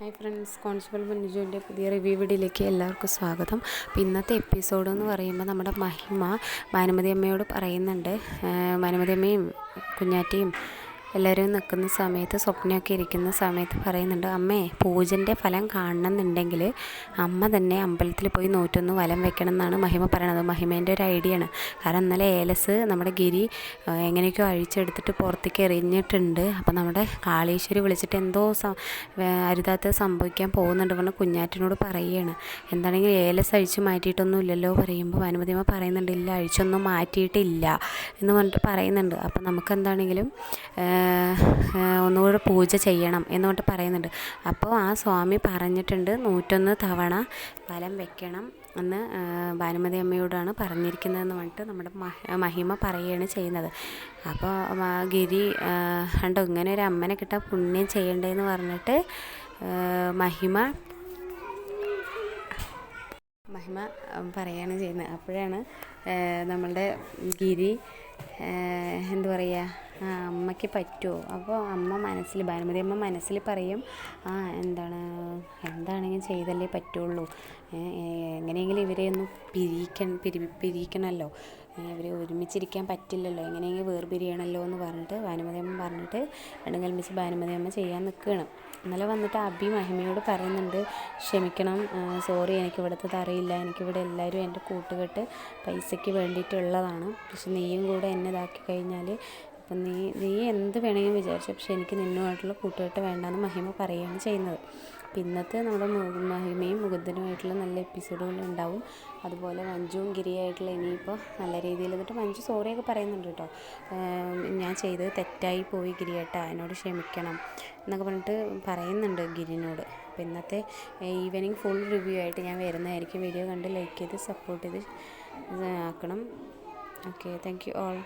Hi friends constable മഞ്ജുവിന്റെ പുതിയ review വീഡിയോയിലേക്ക് എല്ലാവർക്കും സ്വാഗതം. അപ്പോൾ ഇന്നത്തെ എപ്പിസോഡ് എന്ന് പറയുമ്പോൾ നമ്മുടെ മഹിമ ഭാനുമതി അമ്മയോട് പറയുന്നുണ്ട്. ഭാനുമതി അമ്മയും കുഞ്ഞാറ്റയും എല്ലാവരും നിൽക്കുന്ന സമയത്ത് സ്വപ്നമൊക്കെ ഇരിക്കുന്ന സമയത്ത് പറയുന്നുണ്ട് അമ്മേ പൂജന്റെ ഫലം കാണണമെന്നുണ്ടെങ്കിൽ അമ്മ തന്നെ അമ്പലത്തിൽ പോയി നൂറ്റൊന്ന് വലം വെക്കണം എന്നാണ് മഹിമ പറയണത്. മഹിമേന്റെ ഒരു ഐഡിയ ആണ് കാരണം ഇന്നലെ ഏലസ് നമ്മുടെ ഗിരി എങ്ങനെയൊക്കെയോ അഴിച്ചെടുത്തിട്ട് പുറത്തേക്ക് എറിഞ്ഞിട്ടുണ്ട്. അപ്പോൾ നമ്മുടെ കാളീശ്വരി വിളിച്ചിട്ട് എന്തോ അരുതാത്ത സംഭവിക്കാൻ പോകുന്നുണ്ട് പറഞ്ഞ് കുഞ്ഞാറ്റിനോട് പറയുകയാണ്. എന്താണെങ്കിൽ ഏലസ് അഴിച്ച് മാറ്റിയിട്ടൊന്നും ഇല്ലല്ലോ പറയുമ്പോൾ അനുമതിമ പറയുന്നുണ്ട് ഇല്ല അഴിച്ചൊന്നും മാറ്റിയിട്ടില്ല എന്ന് പറഞ്ഞിട്ട് പറയുന്നുണ്ട്. അപ്പോൾ നമുക്ക് എന്താണെങ്കിലും ഒന്നുകൂടെ പൂജ ചെയ്യണം എന്നുകൊണ്ട് പറയുന്നുണ്ട്. അപ്പോൾ ആ സ്വാമി പറഞ്ഞിട്ടുണ്ട് നൂറ്റൊന്ന് തവണ വലം വെക്കണം എന്ന് ഭാനുമതി അമ്മയോടാണ് പറഞ്ഞിരിക്കുന്നതെന്ന് പറഞ്ഞിട്ട് നമ്മുടെ മഹിമ പറയുകയാണ് ചെയ്യുന്നത്. അപ്പോൾ ഗിരി കണ്ടോ ഇങ്ങനെ ഒരു അമ്മനെ കിട്ടാൻ പുണ്യം ചെയ്യണ്ടേന്ന് പറഞ്ഞിട്ട് മഹിമ മഹിമ പറയുകയാണ് ചെയ്യുന്നത്. അപ്പോഴാണ് നമ്മളുടെ ഗിരി എന്താ പറയുക അമ്മയ്ക്ക് പറ്റുമോ? അപ്പോൾ അമ്മ മനസ്സിൽ ഭാനുമതി അമ്മ മനസ്സിൽ പറയും ആ എന്താണ് എന്താണെങ്കിലും ചെയ്തല്ലേ പറ്റുള്ളൂ. എങ്ങനെയെങ്കിലും ഇവരെ ഒന്ന് പിരിയിക്കണം പിരി പിരിയിക്കണമല്ലോ. ഇവർ ഒരുമിച്ചിരിക്കാൻ പറ്റില്ലല്ലോ. എങ്ങനെയെങ്കിലും വേർപിരിയണമല്ലോ എന്ന് പറഞ്ഞിട്ട് ഭാനുമതി അമ്മ പറഞ്ഞിട്ട് രണ്ടും കൽപ്പിച്ച് ഭാനുമതി അമ്മ ചെയ്യാൻ നിൽക്കുകയാണ്. ഇന്നലെ വന്നിട്ട് അബി മഹിമയോട് പറയുന്നുണ്ട് ക്ഷമിക്കണം സോറി എനിക്ക് ഇവിടുത്തത് അറിയില്ല എനിക്കിവിടെ എല്ലാവരും എന്റെ കൂട്ടുകെട്ട് പൈസയ്ക്ക് വേണ്ടിയിട്ടുള്ളതാണ്. പക്ഷെ നീയും കൂടെ എന്നെ ഇതാക്കി കഴിഞ്ഞാൽ അപ്പം നീ നീ എന്ത് വേണമെങ്കിലും വിചാരിച്ചു. പക്ഷേ എനിക്ക് നിന്നുമായിട്ടുള്ള കൂട്ടുകെട്ട് വേണ്ടെന്ന് മഹിമ പറയുകയാണ് ചെയ്യുന്നത്. അപ്പം ഇന്നത്തെ നമ്മുടെ മഹിമയും മുകുന്ദനുമായിട്ടുള്ള നല്ല എപ്പിസോഡുകൾ ഉണ്ടാവും. അതുപോലെ മഞ്ജുവും ഗിരിയായിട്ടുള്ള ഇനിയിപ്പോൾ നല്ല രീതിയിൽ എന്നിട്ട് മഞ്ജു സോറിയൊക്കെ പറയുന്നുണ്ട് കേട്ടോ. ഞാൻ ചെയ്തത് തെറ്റായി പോയി ഗിരിയേട്ടാ എന്നോട് ക്ഷമിക്കണം എന്നൊക്കെ പറഞ്ഞിട്ട് പറയുന്നുണ്ട് ഗിരിനോട്. അപ്പോൾ ഇന്നത്തെ ഈവനിങ് ഫുൾ റിവ്യൂ ആയിട്ട് ഞാൻ വരുന്നതായിരിക്കും. വീഡിയോ കണ്ട് ലൈക്ക് ചെയ്ത് സപ്പോർട്ട് ചെയ്ത് ആക്കണം. Okay thank you all